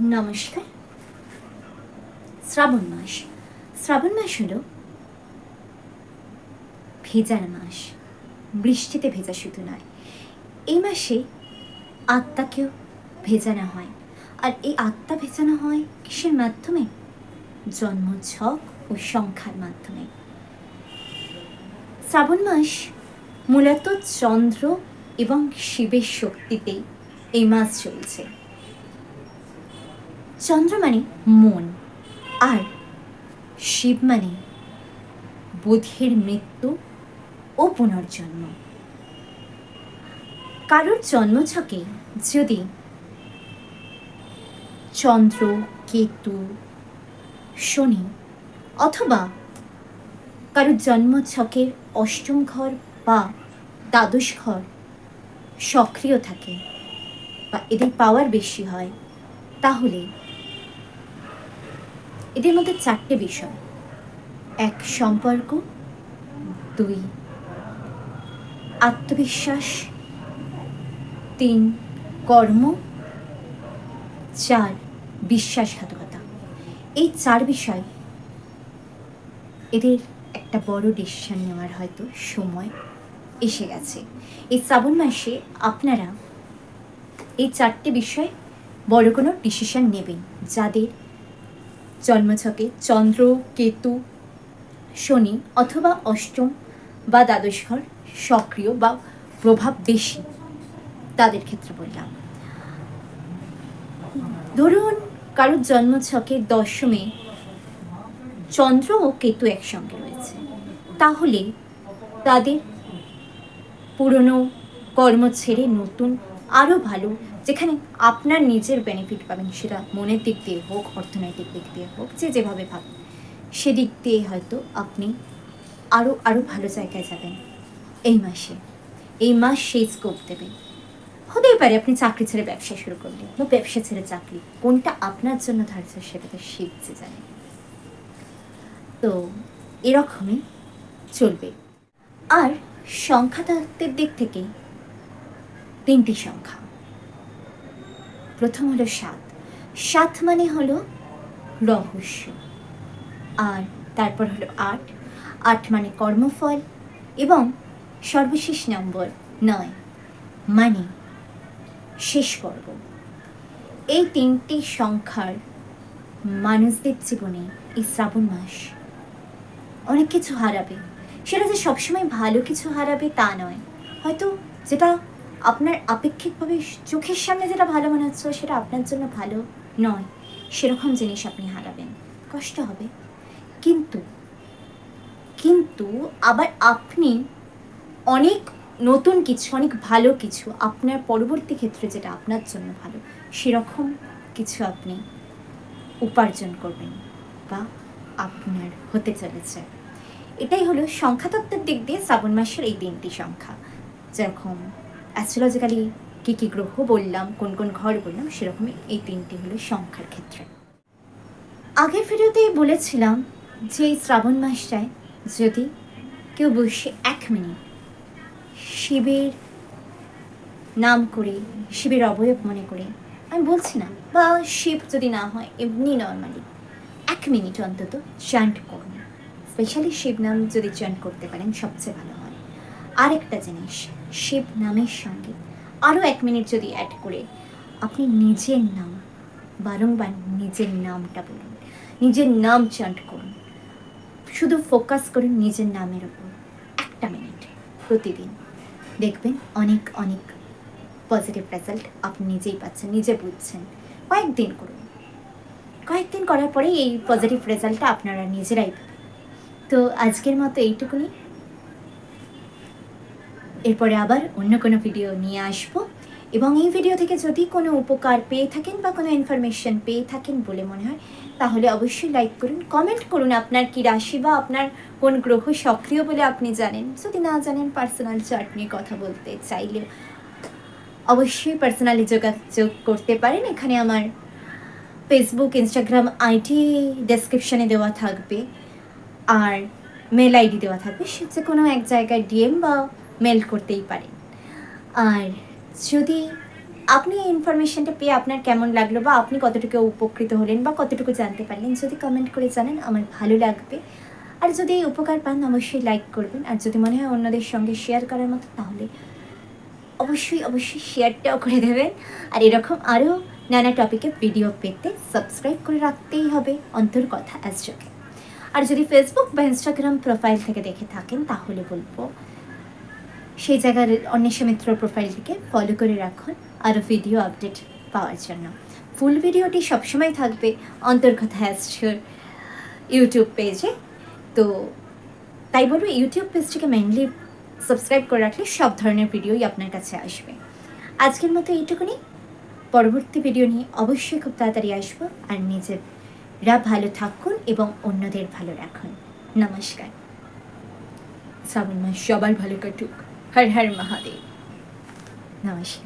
নমস্কার। শ্রাবণ মাস। শ্রাবণ মাস হলো ভেজার মাস। বৃষ্টিতে ভেজা শুধু নয় এই মাসে আত্মাকেও ভেজানো হয়। আর এই আত্মা ভেজানো হয় কিসের মাধ্যমে? জন্মছক ও সংখ্যার মাধ্যমে। শ্রাবণ মাস মূলত চন্দ্র এবং শিবের শক্তিতেই এই মাস চলছে। চন্দ্র মানে মন আর শিব মানে বুধের মৃত্যু ও পুনর্জন্ম। কারোর জন্মছকে যদি চন্দ্র, কেতু, শনি অথবা কারোর জন্মছকের অষ্টম ঘর বা দ্বাদশ ঘর সক্রিয় থাকে বা এদের পাওয়ার বেশি হয়, তাহলে এদের মধ্যে চারটে বিষয়। এক, সম্পর্ক। দুই, আত্মবিশ্বাস। তিন, কর্ম। চার, বিশ্বাসঘাতকতা। এই চার বিষয় এদের একটা বড় ডিসিশন নেওয়ার হয়তো সময় এসে গেছে। এই শ্রাবণ মাসে আপনারা এই চারটে বিষয় বড় কোনো ডিসিশন নেবেন। যাদের জন্মছকে চন্দ্র, কেতু, শনি অথবা অষ্টম বা দ্বাদশ ঘর সক্রিয় বা প্রভাব বেশি। তাদের ক্ষেত্রে বললাম। ধরুন কারোর জন্মছকে দশমে চন্দ্র ও কেতু একসঙ্গে রয়েছে। তাহলে তাদের পুরনো কর্ম ছেড়ে নতুন, আরও ভালো যেখানে আপনার নিজের বেনিফিট পাবেন, সেটা মনের দিক দিয়ে হোক, অর্থনৈতিক দিক দিয়ে হোক, যে যেভাবে ভাবেন সেদিক দিয়ে হয়তো আপনি আরও আরও ভালো জায়গায় যাবেন। এই মাসে, এই মাস সেই স্কোপ দেবে। হতেই পারে আপনি চাকরি ছেড়ে ব্যবসা শুরু করলেন, বা ব্যবসা ছেড়ে চাকরি, কোনটা আপনার জন্য ধার্য সেটা তো যে জানে। তো, এরকমই চলবে। আর সংখ্যাতত্ত্বের দিক থেকে তিনটি সংখ্যা। প্রথম হলো সাত। সাত মানে হলো রহস্য। আর তারপর হলো আট। আট মানে কর্মফল এবং সর্বশেষ নম্বর নয় মানে শেষ পর্ব। এই তিনটি সংখ্যার মানুষদের জীবনে এই শ্রাবণ মাস অনেক কিছু হারাবে। সেটা যে সবসময় ভালো কিছু হারাবে তা নয়। হয়তো যেটা আপনার আপেক্ষিকভাবে চোখের সামনে যেটা ভালো মনে হচ্ছে, সেটা আপনার জন্য ভালো নয়। সেরকম জিনিস আপনি হারাবেন। কষ্ট হবে। কিন্তু কিন্তু আবার আপনি অনেক নতুন কিছু, অনেক ভালো কিছু, আপনার পরবর্তী ক্ষেত্রে যেটা আপনার জন্য ভালো, সেরকম কিছু আপনি উপার্জন করবেন বা আপনার হতে চলেছে। এটাই হলো সংখ্যাতত্ত্বের দিক দিয়ে শ্রাবণ মাসের এই তিনটি সংখ্যা। যেরকম অ্যাস্ট্রোলজিক্যালি কী কী গ্রহ বললাম, কোন কোন ঘর বললাম, সেরকমই এই তিনটি হলো সংখ্যার ক্ষেত্রে। আগের ভিডিওতেই বলেছিলাম যে এই শ্রাবণ মাসটায় যদি কেউ বসে এক মিনিট শিবের নাম করে, শিবের অবয়ব মনে করে, আমি বলছি না, বা শিব যদি না হয়, এমনি নর্মালি এক মিনিট অন্তত চান্ট করুন। স্পেশালি শিব নাম যদি চান্ট করতে পারেন, সবচেয়ে ভালো হয়। আরেকটা জিনিস শিব নামের সঙ্গে। আরও এক মিনিট যদি অ্যাড করে, আপনি নিজের নাম, বারংবার নিজের নামটা বলুন। নিজের নাম চান্ট করুন। শুধু ফোকাস করুন নিজের নামের ওপর একটা মিনিট প্রতিদিন। দেখবেন অনেক অনেক পজিটিভ রেজাল্ট আপনি নিজেই পাচ্ছেন, নিজে বুঝছেন। কয়েকদিন করুন। কয়েকদিন করার পরেই এই পজিটিভ রেজাল্টটা আপনারা নিজেরাই পাবেন। তো আজকের মতো এইটুকুনি। এরপরে আবার অন্য কোনো ভিডিও নিয়ে আসব। এবং এই ভিডিও থেকে যদি কোনো উপকার পেয়ে থাকেন বা কোনো ইনফরমেশন পেয়ে থাকেন বলে মনে হয়, তাহলে অবশ্যই লাইক করুন কমেন্ট করুন আপনার কি রাশি বা আপনার কোন গ্রহ সক্রিয় বলে আপনি জানেন। যদি না জানেন পার্সোনাল চার্ট নিয়ে কথা বলতে চাইলে অবশ্যই পার্সোনালি যোগাযোগ করতে পারেন। এখানে আমার ফেসবুক ইনস্টাগ্রাম আইডি ডেসক্রিপশানে দেওয়া থাকবে। আর মেল আইডি দেওয়া থাকবে। সে কোনো এক জায়গায় ডিএম বা মেল করতেই পারেন। আর যদি আপনি এই ইনফরমেশনটা পেয়ে আপনার কেমন লাগল বা আপনি কতটুকু উপকৃত হলেন বা কতটুকু জানতে পারলেন, যদি কমেন্ট করে জানান, আমার ভালো লাগবে। আর যদি এই উপকার পান, অবশ্যই লাইক করবেন। আর যদি মনে হয় অন্যদের সঙ্গে শেয়ার করার মতো, তাহলে অবশ্যই অবশ্যই শেয়ারটাও করে দেবেন। আর এরকম আরও নানা টপিকে ভিডিও পেতে সাবস্ক্রাইব করে রাখতেই হবে, অন্তর কথা অ্যাস্ট্রোকে আর যদি ফেসবুক বা ইনস্টাগ্রাম প্রোফাইল থেকে দেখে থাকেন, তাহলে বলব সেই জায়গার অন্বেষা মিত্র প্রোফাইলটিকে ফলো করে রাখুন, আরও ভিডিও আপডেট পাওয়ার জন্য। ফুল ভিডিওটি সবসময় থাকবে অন্তর্কথা অ্যাস্ট্রোর ইউটিউব পেজে তো তাই বলব ইউটিউব পেজটিকে মেনলি সাবস্ক্রাইব করে রাখলে সব ধরনের ভিডিওই আপনার কাছে আসবে। আজকের মতো এইটুকুনি। পরবর্তী ভিডিও নিয়ে অবশ্যই খুব তাড়াতাড়ি আসব। আর নিজেরা ভালো থাকুন এবং অন্যদের ভালো রাখুন। নমস্কার। শ্রাবণ মাস সবার ভালো কাটুক। 哈里哈里马哈迪，纳瓦希。